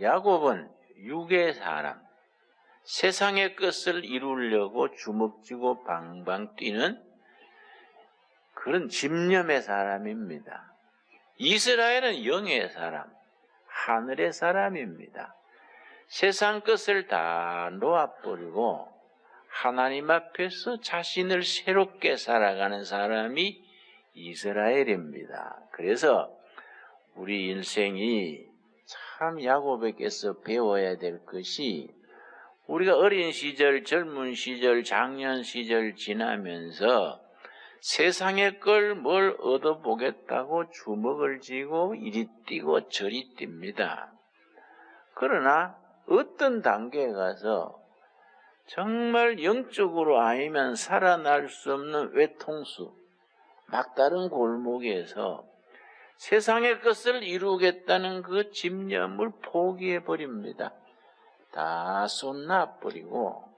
야곱은 육의 사람, 세상의 것을 이루려고 주먹쥐고 방방 뛰는 그런 집념의 사람입니다. 이스라엘은 영의 사람, 하늘의 사람입니다. 세상 것을 다 놓아버리고 하나님 앞에서 자신을 새롭게 살아가는 사람이 이스라엘입니다. 그래서 우리 인생이 참 야곱에게서 배워야 될 것이 우리가 어린 시절, 젊은 시절, 장년 시절 지나면서 세상의 걸 뭘 얻어보겠다고 주먹을 쥐고 이리 뛰고 저리 뜁니다. 그러나 어떤 단계에 가서 정말 영적으로 아니면 살아날 수 없는 외통수, 막다른 골목에서 세상의 것을 이루겠다는 그 집념을 포기해 버립니다. 다 쏟나 버리고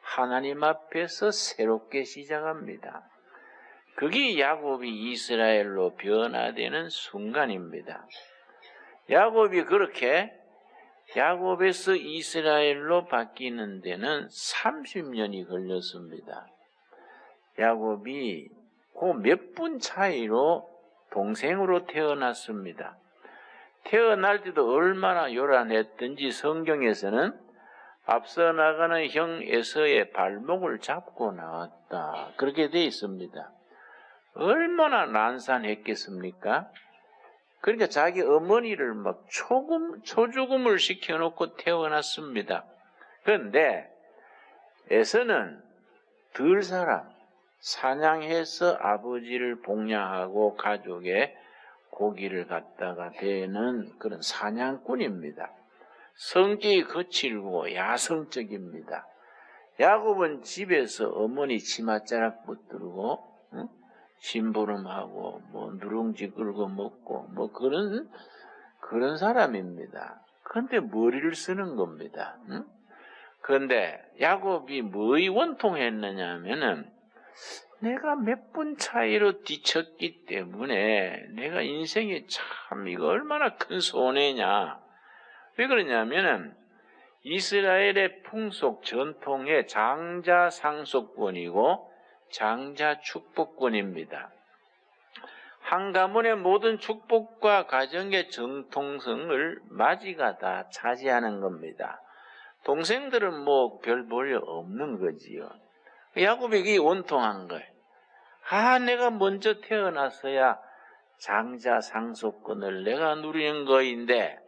하나님 앞에서 새롭게 시작합니다. 그게 야곱이 이스라엘로 변화되는 순간입니다. 야곱이 그렇게 야곱에서 이스라엘로 바뀌는 데는 30년이 걸렸습니다. 야곱이 그 몇 분 차이로 동생으로 태어났습니다. 태어날 때도 얼마나 요란했던지 성경에서는 앞서 나가는 형 에서의 발목을 잡고 나왔다. 그렇게 되어 있습니다. 얼마나 난산했겠습니까? 그러니까 자기 어머니를 막 초금, 초죽음을 시켜놓고 태어났습니다. 그런데 에서는 들 사람, 사냥해서 아버지를 복양하고 가족의 고기를 갖다가 베는 그런 사냥꾼입니다. 성격이 거칠고 야성적입니다. 야곱은 집에서 어머니 치맛자락 붙들고 응? 심부름하고 뭐 누룽지 끌고 먹고 뭐 그런 그런 사람입니다. 그런데 머리를 쓰는 겁니다. 응? 그런데 야곱이 뭐의 원통했느냐 하면은 내가 몇 분 차이로 뒤쳤기 때문에 내가 인생에 참 이거 얼마나 큰 손해냐. 왜 그러냐면은 이스라엘의 풍속 전통의 장자 상속권이고 장자 축복권입니다. 한 가문의 모든 축복과 가정의 정통성을 마지가 다 차지하는 겁니다. 동생들은 뭐 별 볼일 없는 거지요. 이 원통한 거예요. 아, 내가 먼저 태어났어야 장자 상속권을 내가 누리는 거인데,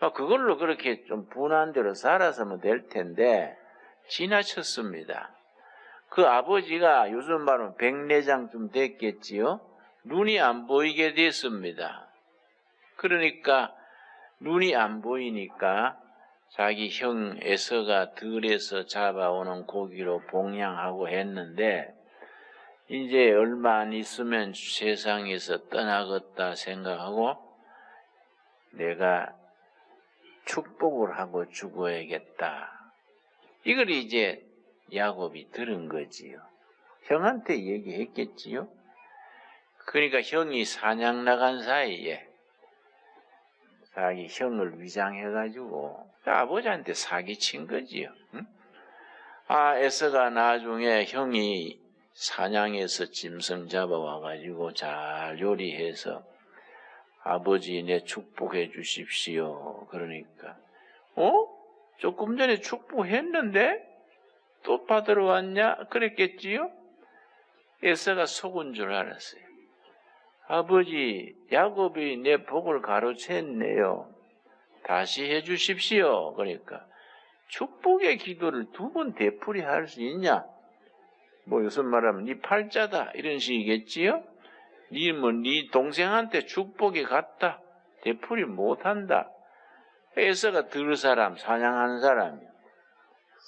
아, 그걸로 그렇게 좀 분한 대로 살아서면 될 텐데, 지나쳤습니다. 그 아버지가 요즘 말하면 백내장 좀 됐겠지요? 눈이 안 보이게 됐습니다. 그러니까, 눈이 안 보이니까, 자기 형 에서가 들에서 잡아오는 고기로 봉양하고 했는데 이제 얼마 안 있으면 세상에서 떠나겠다 생각하고 내가 축복을 하고 죽어야겠다. 이걸 이제 야곱이 들은 거지요. 형한테 얘기했겠지요. 그러니까 형이 사냥 나간 사이에 자기 형을 위장해가지고 아버지한테 사기친 거지요. 응? 아 에서가 나중에 형이 사냥해서 짐승 잡아와가지고 잘 요리해서 아버지 내 축복해 주십시오. 그러니까 어? 조금 전에 축복했는데 또 받으러 왔냐? 그랬겠지요? 에서가 속은 줄 알았어요. 아버지, 야곱이 내 복을 가로챘네요. 다시 해 주십시오. 그러니까 축복의 기도를 두 번 되풀이 할 수 있냐? 뭐 요즘 말하면 네 팔자다 이런 식이겠지요? 네뭐네 동생한테 축복이 갔다 되풀이 못한다. 에서가 들 사람 사냥하는 사람이요.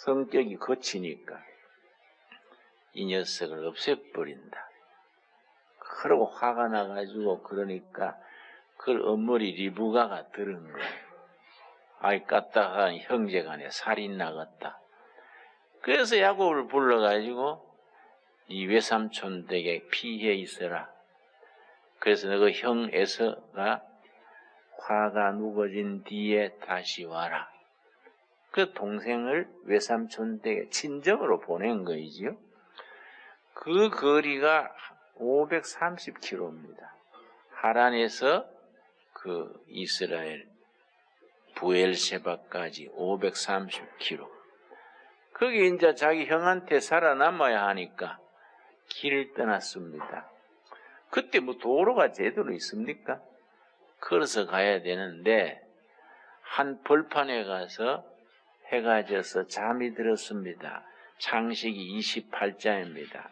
성격이 거치니까 이 녀석을 없애버린다. 그러고 화가 나가지고 그러니까 그걸 엄머리 리부가가 들은 거예요. 아이 까딱한 형제 간에 살인 나갔다. 그래서 야곱을 불러가지고 이 외삼촌 댁에 피해 있어라. 그래서 너그 형 에서가 화가 누워진 뒤에 다시 와라. 그 동생을 외삼촌 댁에 친정으로 보낸 거이지요. 그 거리가 530km입니다. 하란에서 그 이스라엘 부엘세바까지 530km. 거기 이제 자기 형한테 살아남아야 하니까 길을 떠났습니다. 그때 뭐 도로가 제대로 있습니까? 걸어서 가야 되는데 한 벌판에 가서 해가 져서 잠이 들었습니다. 창식이 28장입니다.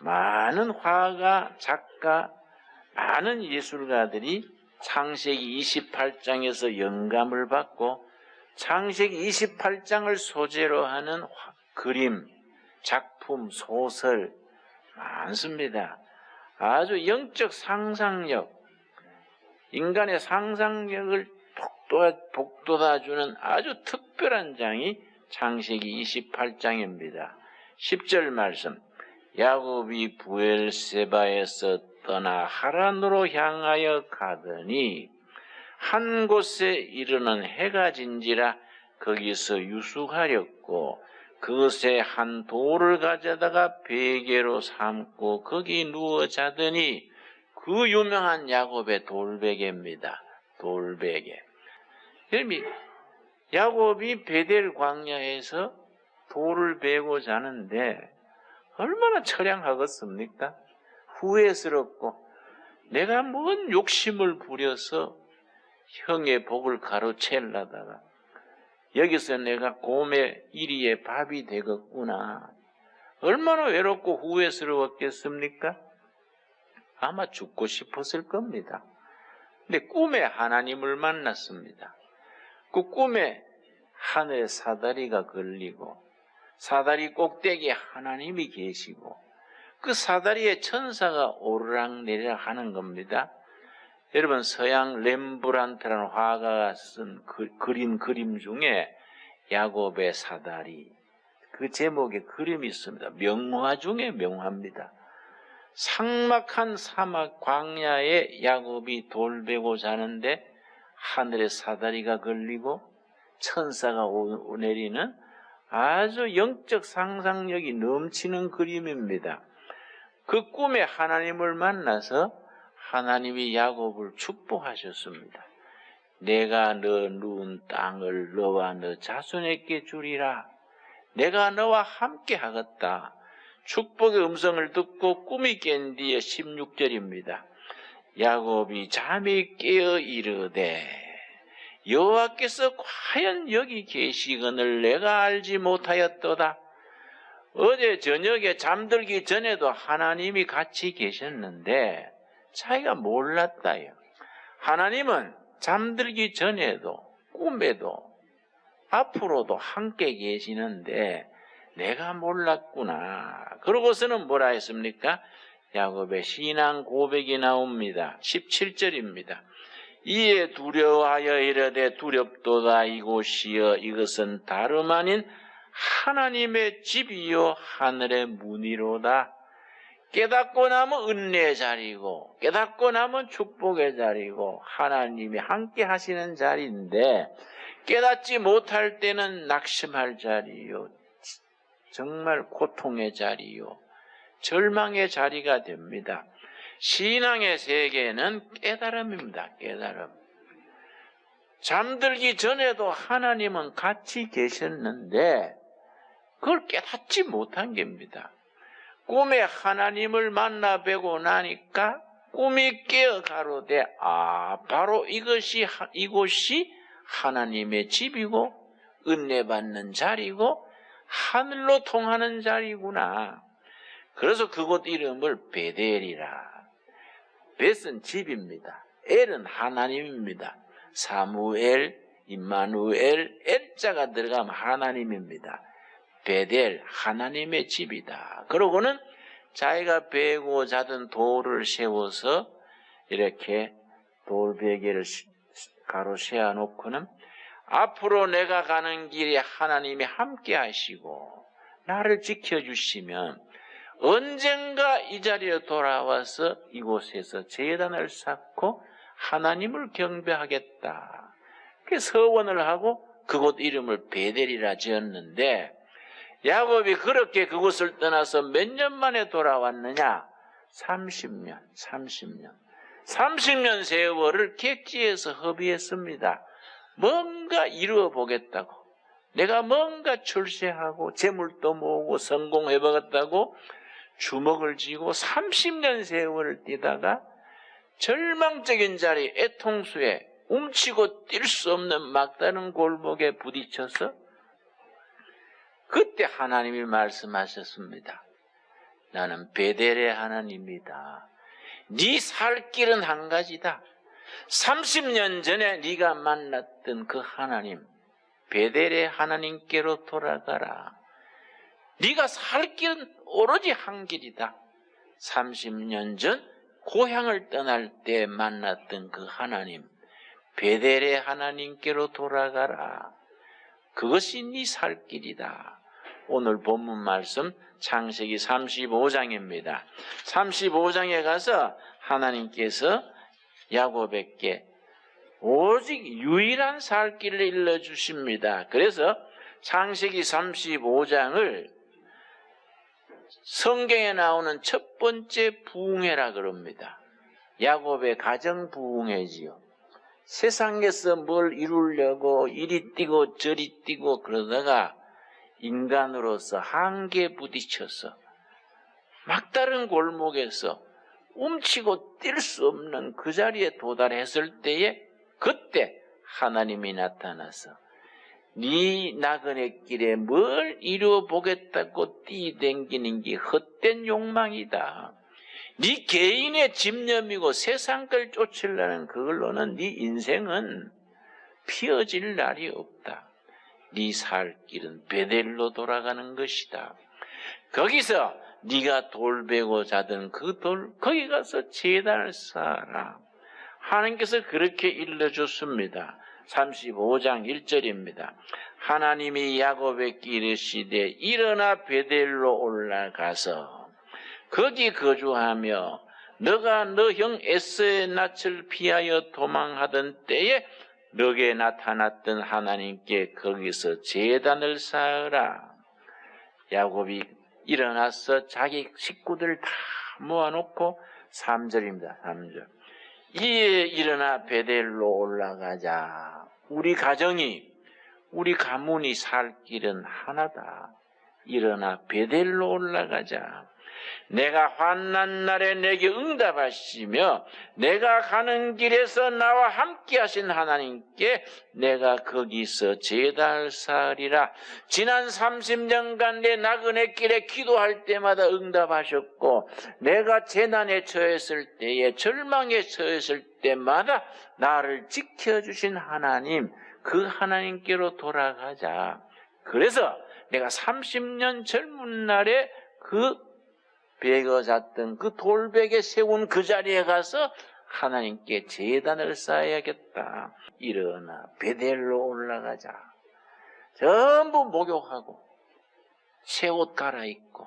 많은 화가 작가, 많은 예술가들이 창세기 28장에서 영감을 받고 창세기 28장을 소재로 하는 화- 그림, 작품, 소설 많습니다. 아주 영적 상상력, 인간의 상상력을 북돋아, 북돋아주는 아주 특별한 장이 창세기 28장입니다. 10절 말씀. 야곱이 부엘세바에서 떠나 하란으로 향하여 가더니 한 곳에 이르는 해가 진지라 거기서 유숙하였고 그것에 한 돌을 가져다가 베개로 삼고 거기 누워 자더니 그 유명한 야곱의 돌베개입니다. 돌베개. 야곱이 베델 광야에서 돌을 베고 자는데 얼마나 처량하겠습니까? 후회스럽고 내가 뭔 욕심을 부려서 형의 복을 가로채려다가 여기서 내가 곰의 이리에 밥이 되겠구나. 얼마나 외롭고 후회스러웠겠습니까? 아마 죽고 싶었을 겁니다. 근데 꿈에 하나님을 만났습니다. 그 꿈에 하늘에 사다리가 걸리고 사다리 꼭대기에 하나님이 계시고 그 사다리에 천사가 오르락내리락 하는 겁니다. 여러분 서양 렘브란트라는 화가가 쓴 그, 그린 그림 중에 야곱의 사다리 그 제목에 그림이 있습니다. 명화 중에 명화입니다. 상막한 사막 광야에 야곱이 돌베고 자는데 하늘에 사다리가 걸리고 천사가 오- 내리는 아주 영적 상상력이 넘치는 그림입니다. 그 꿈에 하나님을 만나서 하나님이 야곱을 축복하셨습니다. 내가 너 누운 땅을 너와 너 자손에게 주리라. 내가 너와 함께 하겠다. 축복의 음성을 듣고 꿈이 깬 뒤에 16절입니다. 야곱이 잠이 깨어 이르되 여호와께서 과연 여기 계시거늘 내가 알지 못하였도다. 어제 저녁에 잠들기 전에도 하나님이 같이 계셨는데 자기가 몰랐다요. 하나님은 잠들기 전에도 꿈에도 앞으로도 함께 계시는데 내가 몰랐구나. 그러고서는 뭐라 했습니까? 야곱의 신앙 고백이 나옵니다. 17절입니다. 이에 두려워하여 이르되 두렵도다 이곳이여 이것은 다름 아닌 하나님의 집이요 하늘의 문이로다. 깨닫고 나면 은혜의 자리고 깨닫고 나면 축복의 자리고 하나님이 함께 하시는 자리인데 깨닫지 못할 때는 낙심할 자리요 정말 고통의 자리요 절망의 자리가 됩니다. 신앙의 세계는 깨달음입니다. 깨달음. 잠들기 전에도 하나님은 같이 계셨는데 그걸 깨닫지 못한 겁니다. 꿈에 하나님을 만나 뵈고 나니까 꿈이 깨어 가로되 아 바로 이것이 하- 이곳이 하나님의 집이고 은혜 받는 자리고 하늘로 통하는 자리구나. 그래서 그곳 이름을 베델이라. 벳은 집입니다. 엘은 하나님입니다. 사무엘, 임마누엘, 엘자가 들어가면 하나님입니다. 베델, 하나님의 집이다. 그러고는 자기가 베고 자던 돌을 세워서 이렇게 돌베개를 가로 세워놓고는 앞으로 내가 가는 길에 하나님이 함께 하시고 나를 지켜주시면 언젠가 이 자리에 돌아와서 이곳에서 재단을 쌓고 하나님을 경배하겠다. 그 서원을 하고 그곳 이름을 베델이라 지었는데 야곱이 그렇게 그곳을 떠나서 몇 년 만에 돌아왔느냐? 30년, 30년. 30년 세월을 객지에서 허비했습니다. 뭔가 이루어 보겠다고. 내가 뭔가 출세하고 재물도 모으고 성공해 보겠다고 주먹을 쥐고 30년 세월을 뛰다가 절망적인 자리 애통수에 움치고 뛸 수 없는 막다른 골목에 부딪혀서 그때 하나님이 말씀하셨습니다. 나는 베델의 하나님이다. 네 살 길은 한 가지다. 30년 전에 네가 만났던 그 하나님, 베델의 하나님께로 돌아가라. 네가 살 길은 오로지 한 길이다. 30년 전 고향을 떠날 때 만났던 그 하나님, 베델의 하나님께로 돌아가라. 그것이 네 살 길이다. 오늘 본문 말씀 창세기 35장입니다. 35장에 가서 하나님께서 야곱에게 오직 유일한 살 길을 일러 주십니다. 그래서 창세기 35장을 성경에 나오는 첫 번째 부흥회라 그럽니다. 야곱의 가정 부흥회지요. 세상에서 뭘 이루려고 이리 뛰고 저리 뛰고 그러다가 인간으로서 한계에 부딪혀서 막다른 골목에서 움치고 뛸 수 없는 그 자리에 도달했을 때에 그때 하나님이 나타나서 네 나그네 길에 뭘 이루어 보겠다고 뛰댕기는 게 헛된 욕망이다. 네 개인의 집념이고 세상 걸 쫓으려는 그걸로는 네 인생은 피어질 날이 없다. 네 살 길은 베델로 돌아가는 것이다. 거기서 네가 돌 베고 자던 그 돌 거기 가서 제단을 쌓아라. 하나님께서 그렇게 일러줬습니다. 35장 1절입니다. 하나님이 야곱에게 이르시되 일어나 베델로 올라가서 거기 거주하며 너가 너 형 에서의 낯을 피하여 도망하던 때에 너게 나타났던 하나님께 거기서 제단을 쌓으라. 야곱이 일어나서 자기 식구들 다 모아놓고 3절입니다. 3절. 이에 일어나 베델로 올라가자. 우리 가정이, 우리 가문이 살 길은 하나다. 일어나 베델로 올라가자. 내가 환난 날에 내게 응답하시며 내가 가는 길에서 나와 함께 하신 하나님께 내가 거기서 쌓으리라. 지난 30년간 내 나그네 길에 기도할 때마다 응답하셨고 내가 재난에 처했을 때에 절망에 처했을 때마다 나를 지켜주신 하나님 그 하나님께로 돌아가자. 그래서 내가 30년 젊은 날에 그 베거 잤던 그 돌베개 세운 그 자리에 가서 하나님께 재단을 쌓아야겠다. 일어나 베델로 올라가자. 전부 목욕하고 새 옷 갈아입고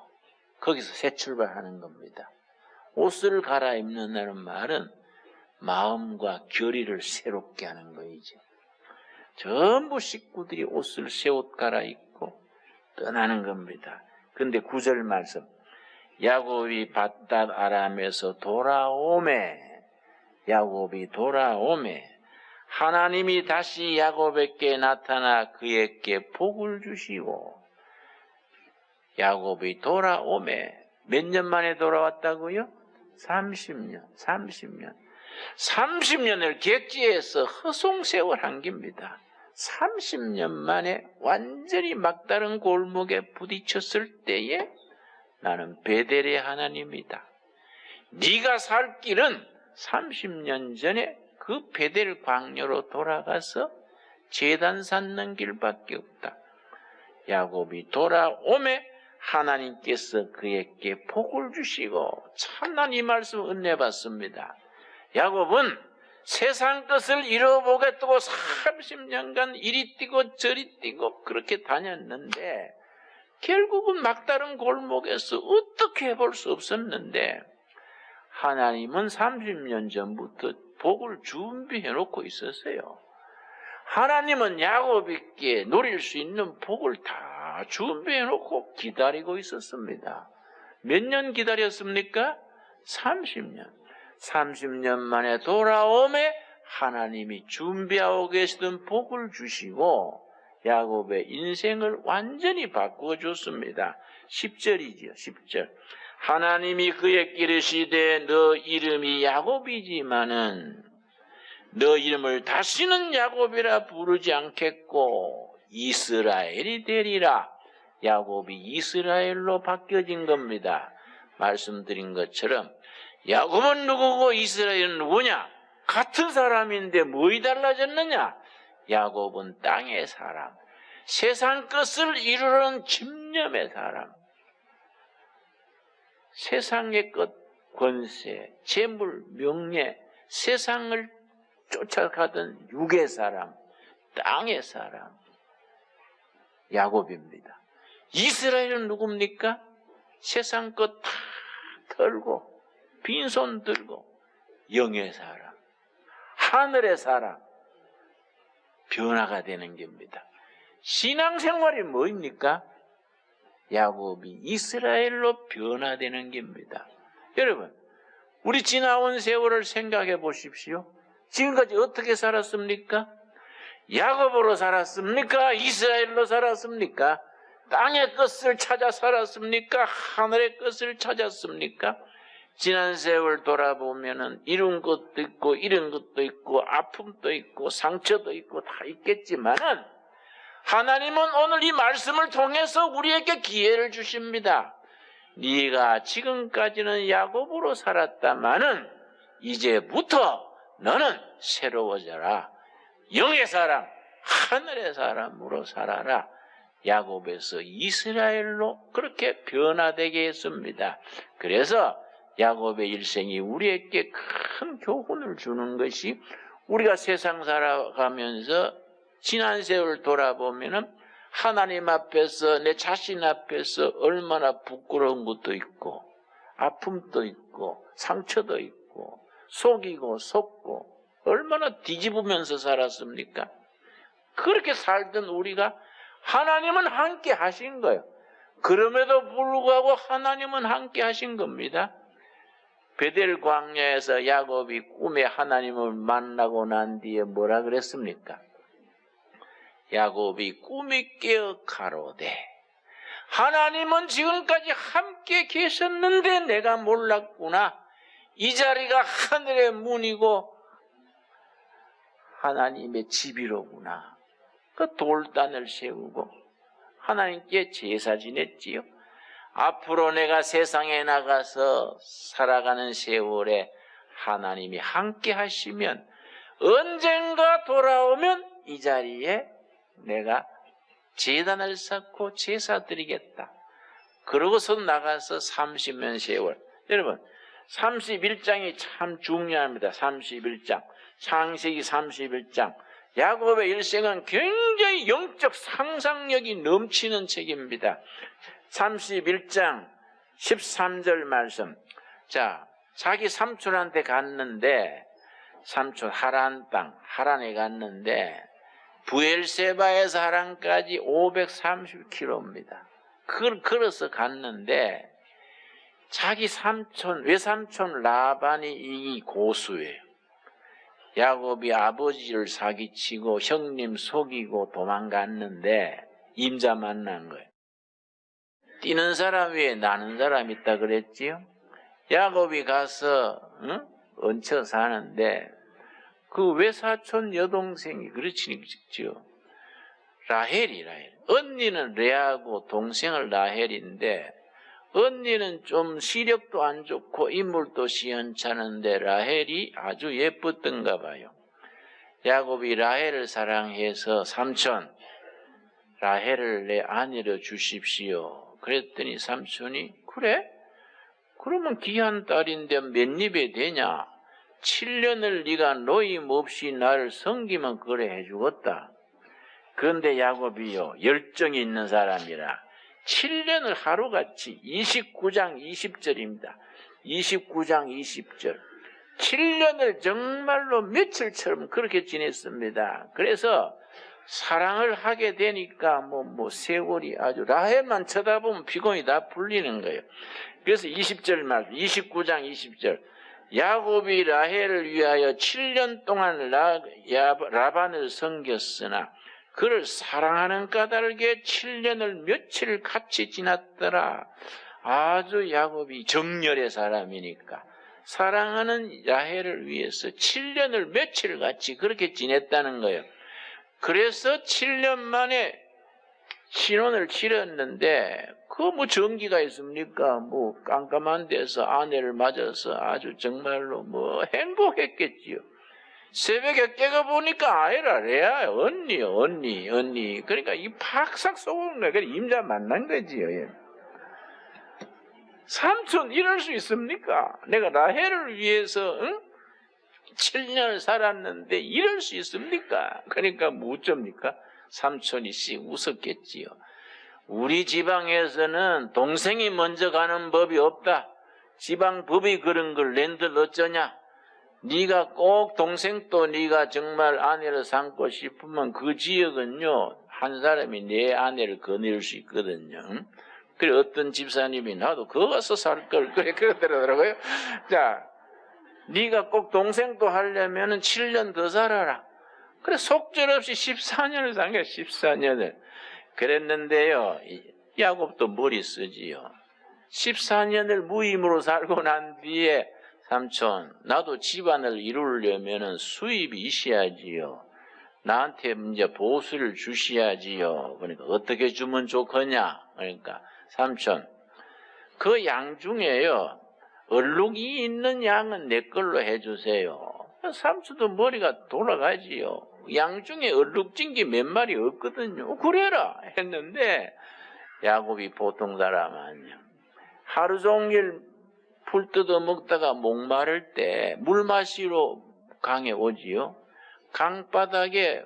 거기서 새 출발하는 겁니다. 옷을 갈아입는다는 말은 마음과 결의를 새롭게 하는 거이지. 전부 식구들이 옷을 새 옷 갈아입고 떠나는 겁니다. 근데 구절 말씀 야곱이 바닷 아람에서 돌아오매 야곱이 돌아오매 하나님이 다시 야곱에게 나타나 그에게 복을 주시고 야곱이 돌아오매 몇 년 만에 돌아왔다고요? 30년, 30년. 30년을 객지에서 허송세월 한 겁니다. 30년 만에 완전히 막다른 골목에 부딪혔을 때에 나는 베델의 하나님이다. 네가 살 길은 30년 전에 그 베델 광야로 돌아가서 재단 쌓는 길밖에 없다. 야곱이 돌아오매 하나님께서 그에게 복을 주시고 참난 이 말씀 은혜 받습니다. 야곱은 세상 것을 잃어보겠다고 30년간 이리 뛰고 저리 뛰고 그렇게 다녔는데 결국은 막다른 골목에서 어떻게 해볼 수 없었는데 하나님은 30년 전부터 복을 준비해 놓고 있었어요. 하나님은 야곱에게 누릴 수 있는 복을 다 준비해 놓고 기다리고 있었습니다. 몇 년 기다렸습니까? 30년. 30년 만에 돌아오매 하나님이 준비하고 계시던 복을 주시고 야곱의 인생을 완전히 바꾸어 줬습니다. 10절이지요. 10절. 하나님이 그에게 이르시되 너 이름이 야곱이지만은 너 이름을 다시는 야곱이라 부르지 않겠고 이스라엘이 되리라. 야곱이 이스라엘로 바뀌어진 겁니다. 말씀드린 것처럼 야곱은 누구고 이스라엘은 누구냐? 같은 사람인데 뭐이 달라졌느냐? 야곱은 땅의 사람, 세상 것을 이루는 집념의 사람, 세상의 것, 권세, 재물, 명예, 세상을 쫓아가던 육의 사람, 땅의 사람, 야곱입니다. 이스라엘은 누굽니까? 세상 것 다 털고, 빈손 들고, 영의 사람, 하늘의 사람, 변화가 되는 겁니다. 신앙생활이 뭐입니까? 야곱이 이스라엘로 변화되는 겁니다. 여러분, 우리 지나온 세월을 생각해 보십시오. 지금까지 어떻게 살았습니까? 야곱으로 살았습니까? 이스라엘로 살았습니까? 땅의 것을 찾아 살았습니까? 하늘의 것을 찾았습니까? 지난 세월 돌아보면은 이룬 것도 있고 잃은 것도 있고 아픔도 있고 상처도 있고 다 있겠지만은 하나님은 오늘 이 말씀을 통해서 우리에게 기회를 주십니다. 네가 지금까지는 야곱으로 살았다마는 이제부터 너는 새로워져라. 영의 사람, 하늘의 사람으로 살아라. 야곱에서 이스라엘로 그렇게 변화되게 했습니다. 그래서 야곱의 일생이 우리에게 큰 교훈을 주는 것이 우리가 세상 살아가면서 지난 세월 돌아보면은 하나님 앞에서 내 자신 앞에서 얼마나 부끄러운 것도 있고 아픔도 있고 상처도 있고 속이고 속고 얼마나 뒤집으면서 살았습니까? 그렇게 살던 우리가 하나님은 함께 하신 거예요. 그럼에도 불구하고 하나님은 함께 하신 겁니다. 베델 광야에서 야곱이 꿈에 하나님을 만나고 난 뒤에 뭐라 그랬습니까? 야곱이 꿈이 깨어 가로되 하나님은 지금까지 함께 계셨는데 내가 몰랐구나. 이 자리가 하늘의 문이고 하나님의 집이로구나. 그 돌단을 세우고 하나님께 제사 지냈지요. 앞으로 내가 세상에 나가서 살아가는 세월에 하나님이 함께 하시면 언젠가 돌아오면 이 자리에 내가 재단을 쌓고 제사 드리겠다. 그러고서 나가서 30년 세월. 여러분, 31장이 참 중요합니다. 31장. 창세기 31장. 야곱의 일생은 굉장히 영적 상상력이 넘치는 책입니다. 31장 13절 말씀. 자, 자기 삼촌한테 갔는데, 삼촌 하란 땅, 하란에 갔는데, 부엘세바에서 하란까지 530km입니다. 그걸 걸어서 갔는데, 자기 삼촌, 외삼촌 라반이 이 고수예요. 야곱이 아버지를 사기치고 형님 속이고 도망갔는데 임자 만난 거예요. 뛰는 사람 위에 나는 사람 있다 그랬지요? 야곱이 가서 응? 얹혀 사는데 그 외사촌 여동생이 그렇지요. 라헬이 라헬. 언니는 레아고 동생은 라헬인데 언니는 좀 시력도 안 좋고 인물도 시원찮은데 라헬이 아주 예뻤던가 봐요. 야곱이 라헬을 사랑해서 삼촌 라헬을 내 아내로 주십시오. 그랬더니 삼촌이 그래? 그러면 귀한 딸인데 몇 입에 되냐? 7년을 네가 노임 없이 나를 섬기면 그래 해주겠다. 그런데 야곱이요 열정이 있는 사람이라 7년을 하루같이 29장 20절입니다. 29장 20절 7년을 정말로 며칠처럼 그렇게 지냈습니다. 그래서 사랑을 하게 되니까 뭐, 뭐, 세월이 아주 라헬만 쳐다보면 피곤이 다 풀리는 거예요. 그래서 20절 말씀, 29장 20절. 야곱이 라헬을 위하여 7년 동안 라, 야, 라반을 섬겼으나 그를 사랑하는 까닭에 7년을 며칠 같이 지났더라. 아주 야곱이 정열의 사람이니까 사랑하는 라헬을 위해서 7년을 며칠 같이 그렇게 지냈다는 거예요. 그래서 7년 만에 신혼을 치렀는데 그 뭐 전기가 있습니까? 뭐 깜깜한 데서 아내를 맞아서 아주 정말로 뭐 행복했겠지요. 새벽에 깨가 보니까 아이라 레아 언니 언니 언니 그러니까 이 팍삭 속은 거 임자 만난 거지요. 예. 삼촌 이럴 수 있습니까? 내가 라헬을 위해서 응? 7년을 살았는데 이럴 수 있습니까? 그러니까 뭐 어쩝니까? 삼촌이 씨 웃었겠지요. 우리 지방에서는 동생이 먼저 가는 법이 없다. 지방 법이 그런 걸 낸들 어쩌냐? 네가 꼭 동생도 네가 정말 아내를 삼고 싶으면 그 지역은요 한 사람이 내 아내를 거닐 수 있거든요. 응? 그래 어떤 집사님이 나도 그거 가서 살 걸 그래 그러더라고요. 자, 네가 꼭 동생도 하려면은 7년 더 살아라. 그래 속절없이 14년을 산 거야 14년을. 그랬는데요. 이 야곱도 머리 쓰지요. 14년을 무임으로 살고 난 뒤에 삼촌 나도 집안을 이루려면은 수입이 있어야지요. 나한테 이제 보수를 주셔야지요. 그러니까 어떻게 주면 좋겠냐? 그러니까 삼촌 그 양 중에요. 얼룩이 있는 양은 내 걸로 해주세요. 삼촌도 머리가 돌아가지요. 양 중에 얼룩진 게 몇 마리 없거든요. 그래라 했는데 야곱이 보통 사람 아니야. 하루 종일 풀 뜯어 먹다가 목마를 때 물 마시러 강에 오지요. 강바닥에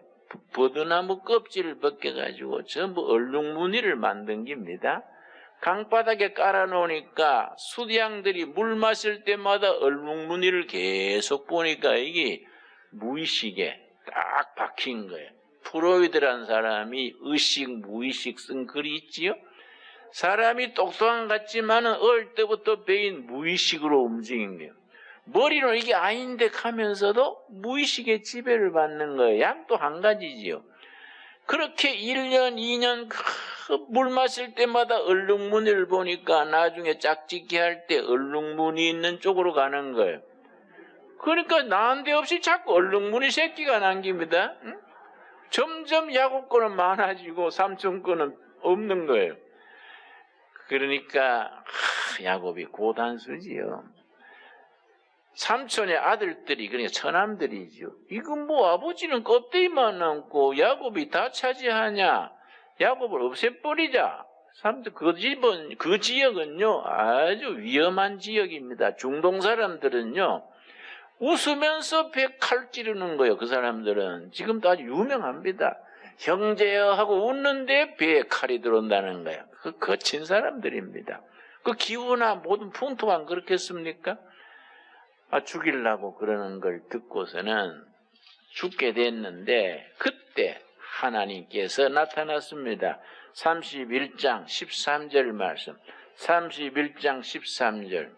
버드나무 껍질을 벗겨가지고 전부 얼룩무늬를 만든 겁니다. 강바닥에 깔아놓으니까 수양들이 물 마실 때마다 얼룩무늬를 계속 보니까 이게 무의식에 딱 박힌 거예요. 프로이드란 사람이 의식, 무의식 쓴 글이 있지요. 사람이 똑똑한 것 같지만은 어릴 때부터 배인 무의식으로 움직인 거예요. 머리로 이게 아닌데 하면서도 무의식의 지배를 받는 거예요. 양도 한 가지지요. 그렇게 1년, 2년 물 마실 때마다 얼룩무늬를 보니까 나중에 짝짓기 할 때 얼룩무늬 있는 쪽으로 가는 거예요. 그러니까 난데없이 자꾸 얼룩무늬 새끼가 남깁니다. 응? 점점 야곱 거는 많아지고 삼촌 거는 없는 거예요. 그러니까 하, 야곱이 고단수지요. 삼촌의 아들들이 그러니까 처남들이죠. 이건 뭐 아버지는 껍데기만 남고 야곱이 다 차지하냐? 야곱을 없애버리자. 삼촌 그 집은 그 지역은요 아주 위험한 지역입니다. 중동 사람들은요 웃으면서 배칼 찌르는 거예요. 그 사람들은 지금도 아주 유명합니다. 형제여 하고 웃는데 배에 칼이 들어온다는 거예요. 그 거친 사람들입니다. 그 기후나 모든 풍토가 그렇겠습니까? 아, 죽이려고 그러는 걸 듣고서는 죽게 됐는데 그때 하나님께서 나타났습니다. 31장 13절 말씀. 31장 13절.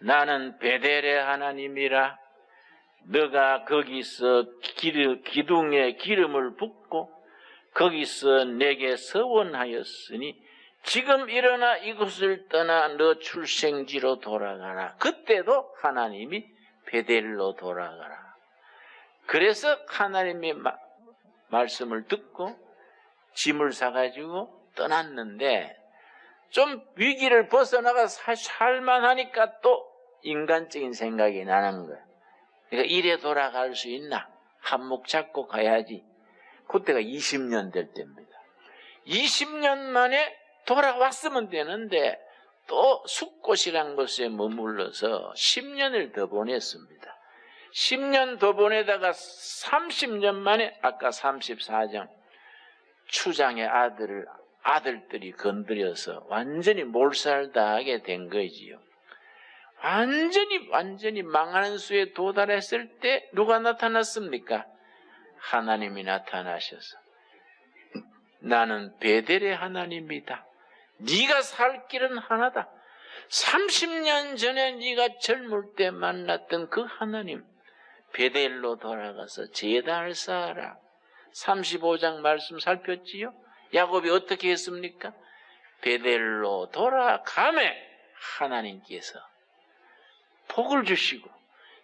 나는 베델의 하나님이라 너가 거기서 기르, 기둥에 기름을 붓고 거기서 내게 서원하였으니 지금 일어나 이곳을 떠나 너 출생지로 돌아가라. 그때도 하나님이 베델로 돌아가라. 그래서 하나님의 마, 말씀을 듣고 짐을 사가지고 떠났는데 좀 위기를 벗어나가 살만 하니까 또 인간적인 생각이 나는 거야. 그러니까 이래 돌아갈 수 있나? 한몫 잡고 가야지. 그때가 20년 될 때입니다. 20년 만에 돌아왔으면 되는데 또 숲곳이란 곳에 머물러서 10년을 더 보냈습니다. 10년 더 보내다가 30년 만에 아까 34장 추장의 아들을 아들들이 건드려서 완전히 몰살당하게 된 거지요. 완전히 완전히 망하는 수에 도달했을 때 누가 나타났습니까? 하나님이 나타나셔서 나는 베델의 하나님이다. 네가 살 길은 하나다. 30년 전에 네가 젊을 때 만났던 그 하나님 베델로 돌아가서 제단을 쌓아라. 35장 말씀 살폈지요? 야곱이 어떻게 했습니까? 베델로 돌아가매 하나님께서 복을 주시고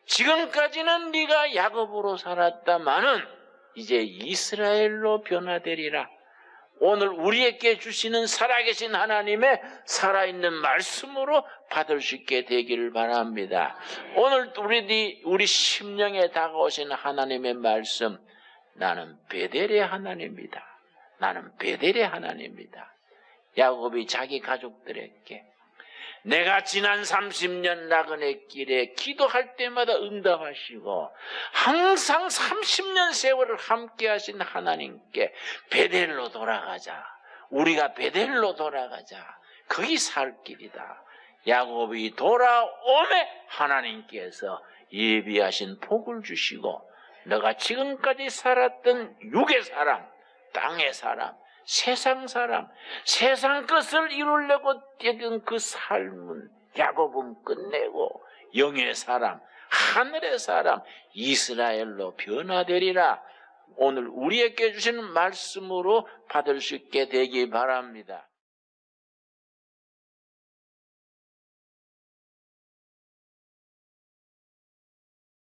지금까지는 네가 야곱으로 살았다마는 이제 이스라엘로 변화되리라. 오늘 우리에게 주시는 살아계신 하나님의 살아있는 말씀으로 받을 수 있게 되기를 바랍니다. 오늘 우리 우리 심령에 다가오신 하나님의 말씀 나는 베델의 하나님이다. 나는 베델의 하나님이다. 야곱이 자기 가족들에게 내가 지난 30년 나그네 길에 기도할 때마다 응답하시고 항상 30년 세월을 함께 하신 하나님께 베델로 돌아가자. 우리가 베델로 돌아가자. 거기 살 길이다. 야곱이 돌아오매 하나님께서 예비하신 복을 주시고 너가 지금까지 살았던 육의 사람, 땅의 사람, 세상 사람, 세상 것을 이루려고 뛰던 그 삶은 야곱은 끝내고 영의 사람, 하늘의 사람, 이스라엘로 변화되리라. 오늘 우리에게 주시는 말씀으로 받을 수 있게 되기 바랍니다.